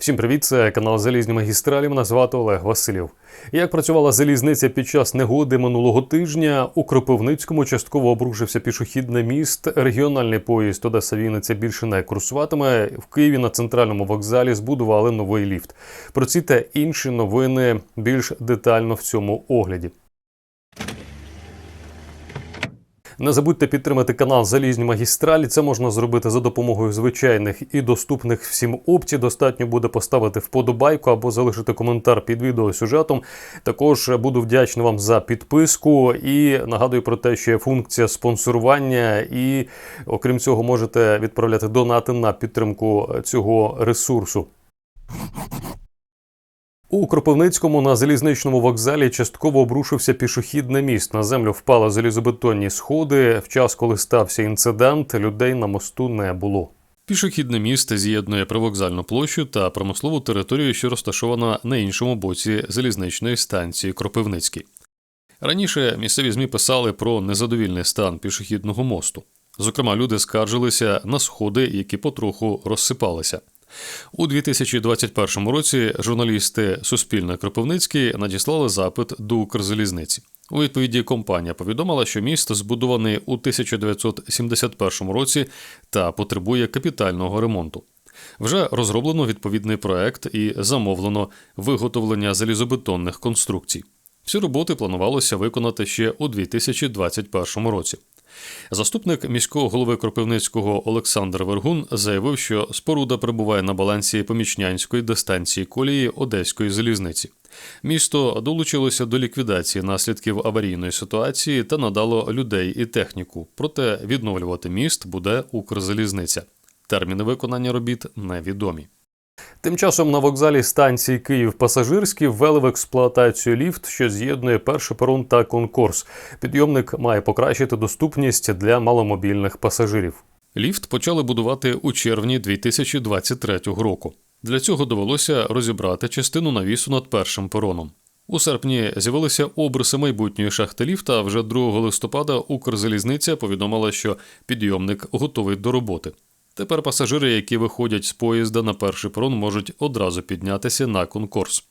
Всім привіт, це канал Залізні магістралі. Мене звати Олег Василів. Як працювала залізниця під час негоди минулого тижня, у Кропивницькому частково обрушився пішохідний міст. Регіональний поїзд Одеса Вінниця більше не курсуватиме. В Києві на центральному вокзалі збудували новий ліфт. Про ці та інші новини більш детально в цьому огляді. Не забудьте підтримати канал Залізні магістралі. Це можна зробити за допомогою звичайних і доступних всім опцій. Достатньо буде поставити вподобайку або залишити коментар під відеосюжетом. Також буду вдячний вам за підписку і нагадую про те, що є функція спонсорування, і окрім цього, можете відправляти донати на підтримку цього ресурсу. У Кропивницькому на залізничному вокзалі частково обрушився пішохідний міст. На землю впали залізобетонні сходи. В час, коли стався інцидент, людей на мосту не було. Пішохідне міст з'єднує привокзальну площу та промислову територію, що розташована на іншому боці залізничної станції Кропивницький. Раніше місцеві ЗМІ писали про незадовільний стан пішохідного мосту. Зокрема, люди скаржилися на сходи, які потроху розсипалися. У 2021 році журналісти Суспільне Кропивницький надіслали запит до Укрзалізниці. У відповіді компанія повідомила, що міст збудований у 1971 році та потребує капітального ремонту. Вже розроблено відповідний проект і замовлено виготовлення залізобетонних конструкцій. Всі роботи планувалося виконати ще у 2021 році. Заступник міського голови Кропивницького Олександр Вергун заявив, що споруда перебуває на балансі помічнянської дистанції колії Одеської залізниці. Місто долучилося до ліквідації наслідків аварійної ситуації та надало людей і техніку. Проте відновлювати міст буде Укрзалізниця. Терміни виконання робіт невідомі. Тим часом на вокзалі станції Київ Пасажирський ввели в експлуатацію ліфт, що з'єднує перший перон та конкурс. Підйомник має покращити доступність для маломобільних пасажирів. Ліфт почали будувати у червні 2023 року. Для цього довелося розібрати частину навісу над першим пероном. У серпні з'явилися обриси майбутньої шахти ліфта. Вже 2 листопада Укрзалізниця повідомила, що підйомник готовий до роботи. Тепер пасажири, які виходять з поїзда на перший перон, можуть одразу піднятися на конкурс.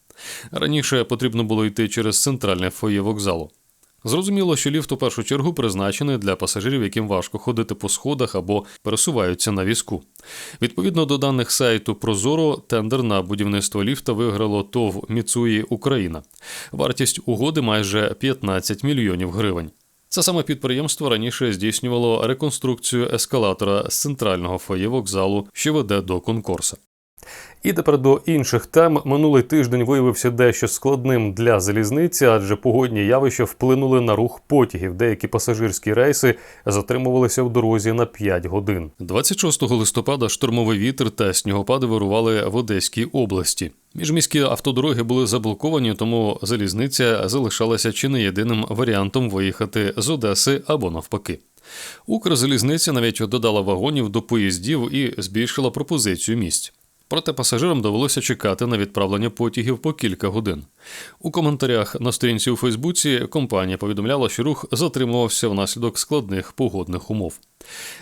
Раніше потрібно було йти через центральне фоє вокзалу. Зрозуміло, що ліфт у першу чергу призначений для пасажирів, яким важко ходити по сходах або пересуваються на візку. Відповідно до даних сайту Прозоро, тендер на будівництво ліфта виграло ТОВ Міцуї Україна. Вартість угоди майже 15 мільйонів гривень. Це саме підприємство раніше здійснювало реконструкцію ескалатора з центрального фоє вокзалу, що веде до конкурса. І тепер до інших тем минулий тиждень виявився дещо складним для залізниці, адже погодні явища вплинули на рух потягів. Деякі пасажирські рейси затримувалися в дорозі на 5 годин. 26 листопада штурмовий вітер та снігопади вирували в Одеській області. Міжміські автодороги були заблоковані, тому залізниця залишалася чи не єдиним варіантом виїхати з Одеси або навпаки. Укрзалізниця навіть додала вагонів до поїздів і збільшила пропозицію місць. Проте пасажирам довелося чекати на відправлення потягів по кілька годин. У коментарях на сторінці у Фейсбуці компанія повідомляла, що рух затримувався внаслідок складних погодних умов.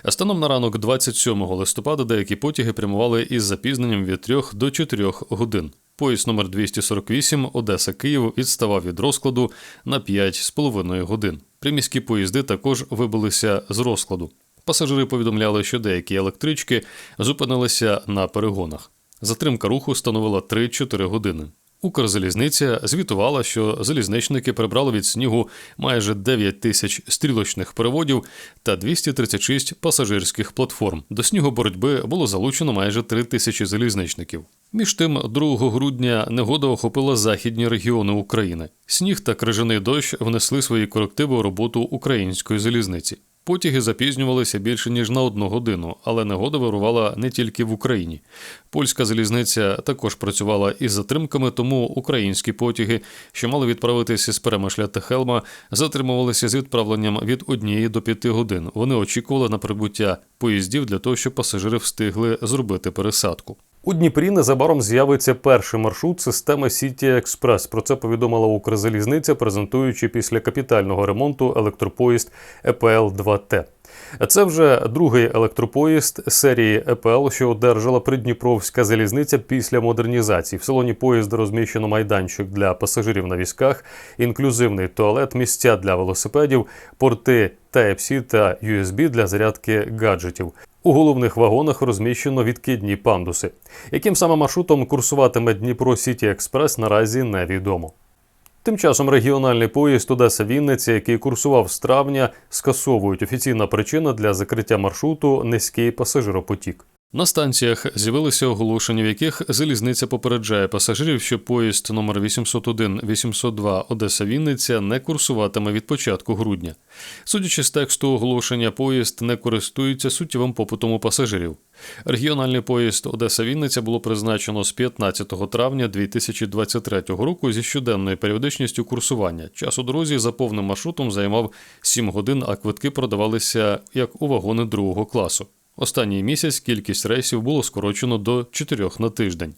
Станом на ранок 27 листопада деякі потяги прямували із запізненням від 3 до 4 годин. Поїзд номер 248 Одеса Київ відставав від розкладу на 5,5 годин. Приміські поїзди також вибилися з розкладу. Пасажири повідомляли, що деякі електрички зупинилися на перегонах. Затримка руху становила 3-4 години. Укрзалізниця звітувала, що залізничники прибрали від снігу майже 9 тисяч стрілочних переводів та 236 пасажирських платформ. До снігу боротьби було залучено майже 3 тисячі залізничників. Між тим, 2 грудня негода охопила західні регіони України. Сніг та крижаний дощ внесли свої корективи у роботу української залізниці. Потяги запізнювалися більше ніж на одну годину, але негода вирувала не тільки в Україні. Польська залізниця також працювала із затримками, тому українські потяги, що мали відправитися з Перемишля та Хелма, затримувалися з відправленням від однієї до п'яти годин. Вони очікували на прибуття поїздів для того, щоб пасажири встигли зробити пересадку. У Дніпрі незабаром з'явиться перший маршрут системи Сіті Експрес. Про це повідомила Укрзалізниця, презентуючи після капітального ремонту електропоїзд ЕПЛ 2 т Це вже другий електропоїзд серії ЕПЛ, що одержала Придніпровська залізниця після модернізації. В салоні поїзда розміщено майданчик для пасажирів на візках, інклюзивний туалет, місця для велосипедів, порти Type-C та USB для зарядки гаджетів. У головних вагонах розміщено відкидні пандуси. Яким саме маршрутом курсуватиме Дніпро Сіті Експрес, наразі невідомо. Тим часом регіональний поїзд Одеса Вінниця, який курсував з травня, скасовують офіційна причина для закриття маршруту низький пасажиропотік. На станціях з'явилися оголошення, в яких залізниця попереджає пасажирів, що поїзд номер 801-802 Одеса Вінниця не курсуватиме від початку грудня. Судячи з тексту оголошення, поїзд не користується суттєвим попитом у пасажирів. Регіональний поїзд Одеса Вінниця було призначено з 15 травня 2023 року зі щоденною періодичністю курсування. Час у дорозі за повним маршрутом займав 7 годин, а квитки продавалися як у вагони другого класу. Останній місяць кількість рейсів було скорочено до 4 на тиждень.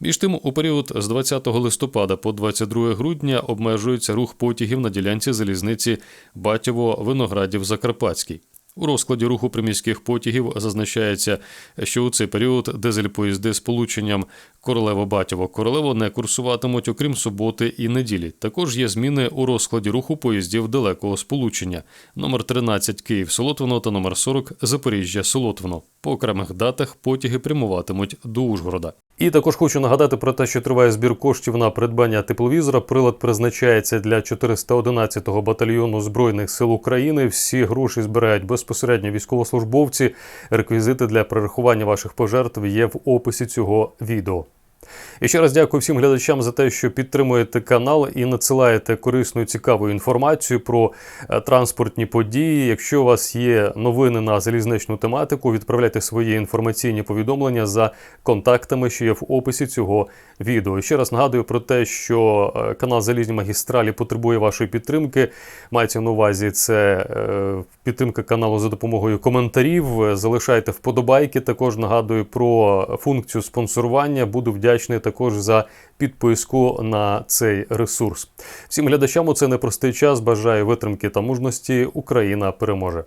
Між тим, у період з 20 листопада по 22 грудня обмежується рух потягів на ділянці залізниці Батєво-Виноградів-Закарпатський. У розкладі руху приміських потягів зазначається, що у цей період дизель-поїзди з полученням Королево-Батєво-Королево не курсуватимуть, окрім суботи і неділі. Також є зміни у розкладі руху поїздів далекого сполучення номер 13 Київ Солотвино та номер 40 Запоріжжя Солотвино. По окремих датах потяги прямуватимуть до Ужгорода. І також хочу нагадати про те, що триває збір коштів на придбання тепловізора. Прилад призначається для 411-го батальйону збройних сил України. Всі гроші збирають безпосередньо військовослужбовці. Реквізити для перерахування ваших пожертв є в описі цього відео. І ще раз дякую всім глядачам за те, що підтримуєте канал і надсилаєте корисну і цікаву інформацію про е, транспортні події. Якщо у вас є новини на залізничну тематику, відправляйте свої інформаційні повідомлення за контактами, що є в описі цього відео. І ще раз нагадую про те, що е, канал Залізні магістралі потребує вашої підтримки. Мається на увазі це е, підтримка каналу за допомогою коментарів. Залишайте вподобайки. Також нагадую про функцію спонсорування. Буду вдячний також за підписку на цей ресурс. Всім глядачам у цей непростий час. Бажаю витримки та мужності. Україна переможе.